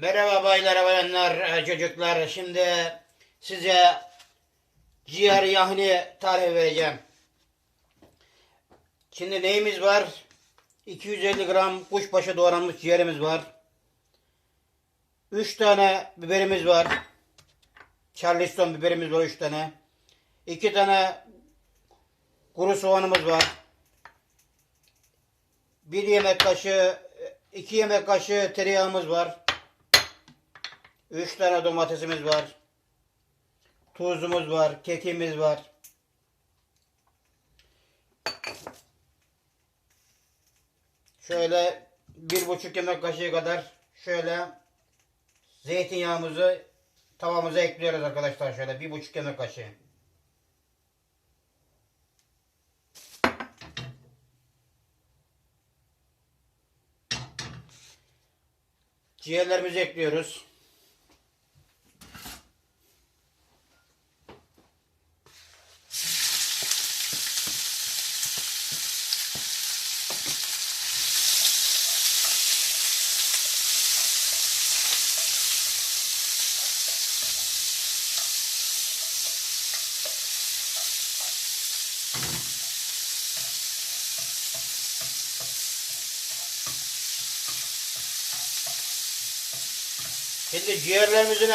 Merhaba baylar, bayanlar, e, çocuklar. Şimdi size ciğer yahni tarifi vereceğim. Şimdi neyimiz var? 250 gram kuşbaşı doğranmış ciğerimiz var. 3 tane biberimiz var. Charleston biberimiz var 3 tane. 2 tane kuru soğanımız var. 1 yemek kaşığı, 2 yemek kaşığı tereyağımız var. 3 tane domatesimiz var. Tuzumuz var, kekimiz var. Şöyle bir buçuk yemek kaşığı kadar şöyle zeytinyağımızı tavamıza ekliyoruz arkadaşlar şöyle bir buçuk yemek kaşığı. Ciğerlerimizi ekliyoruz. Şimdi ciğerlerimizin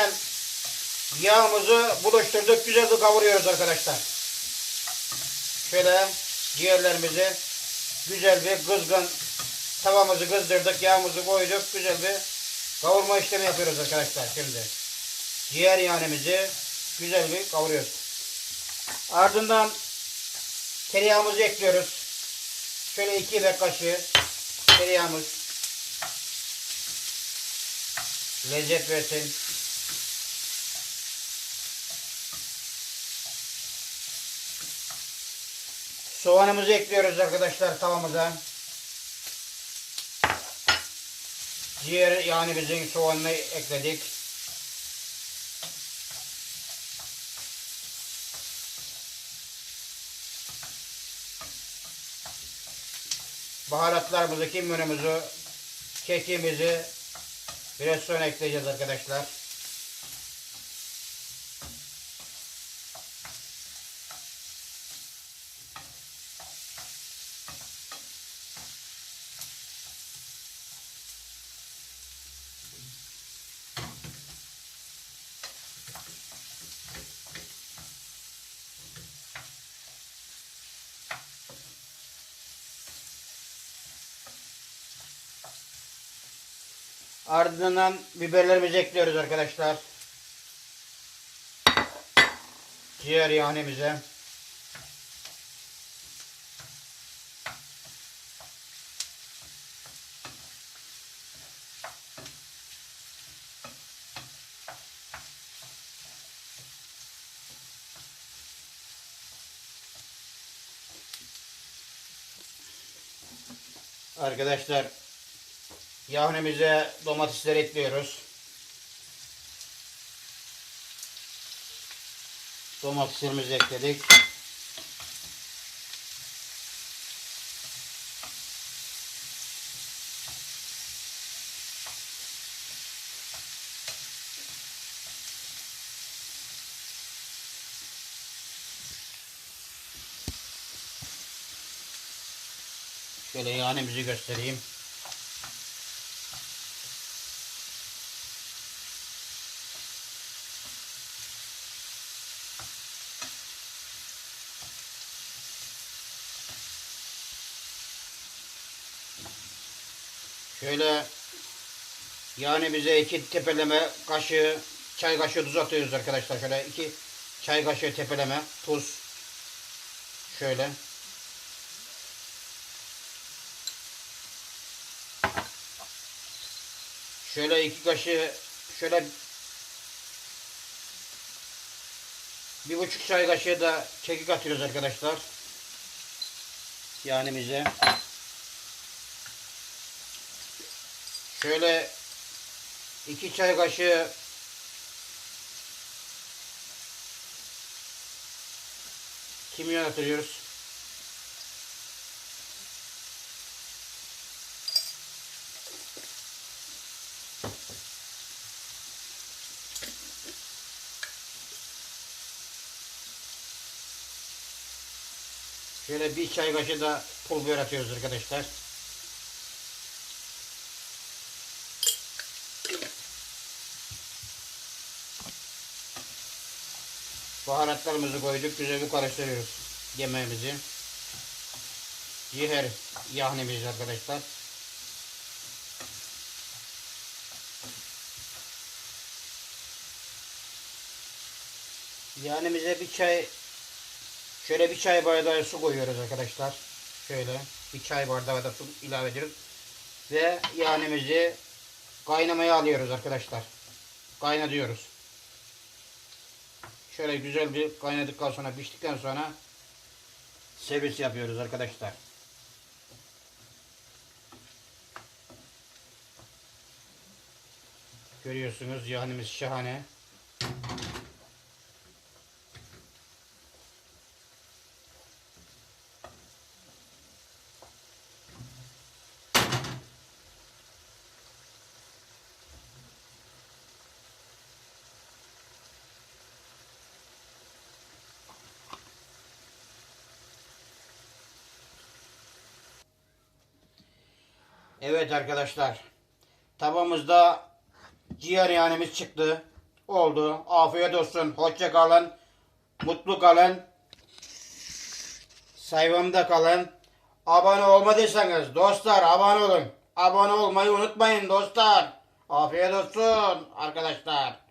yağımızı buluşturduk. Güzel bir kavuruyoruz arkadaşlar. Şöyle ciğerlerimizi güzel bir kızgın tavamızı kızdırdık. Yağımızı koyduk. Güzel bir kavurma işlemi yapıyoruz arkadaşlar şimdi. Ciğer yağımızı güzel bir kavuruyoruz. Ardından tereyağımızı ekliyoruz. Şöyle iki yemek kaşığı tereyağımız lezzet versin. Soğanımızı ekliyoruz arkadaşlar tavamıza. Ciğer yani bizim soğanını ekledik. Baharatlarımızı, kimyonumuzu, kekimizi biraz sonra ekleyeceğiz arkadaşlar. Ardından biberlerimizi ekliyoruz arkadaşlar. Ciğer yahnemize. Arkadaşlar Yahnemize domatesleri ekliyoruz. Domateslerimizi ekledik. Şöyle yahnemizi göstereyim. Şöyle yani bize iki tepeleme kaşığı çay kaşığı tuz atıyoruz arkadaşlar. Şöyle iki çay kaşığı tepeleme tuz. Şöyle. Şöyle iki kaşığı şöyle bir buçuk çay kaşığı da kekik atıyoruz arkadaşlar. Yani bize. Şöyle iki çay kaşığı kimyon atıyoruz. Şöyle bir çay kaşığı da pul biber atıyoruz arkadaşlar. Baharatlarımızı koyduk. Güzel bir karıştırıyoruz yemeğimizi. Ciğer yahnimiz arkadaşlar. Yahnimize bir çay şöyle bir çay bardağı su koyuyoruz arkadaşlar. Şöyle bir çay bardağı da su ilave ediyoruz. Ve yahnimizi kaynamaya alıyoruz arkadaşlar. Kaynatıyoruz. Şöyle güzel bir kaynadıktan sonra piştikten sonra servis yapıyoruz arkadaşlar. Görüyorsunuz yahnimiz şahane. Evet arkadaşlar. Tabamızda ciğer yanemiz çıktı. Oldu. Afiyet olsun. Hoşça kalın. Mutlu kalın. Sayfamda kalın. Abone olmadıysanız dostlar abone olun. Abone olmayı unutmayın dostlar. Afiyet olsun arkadaşlar.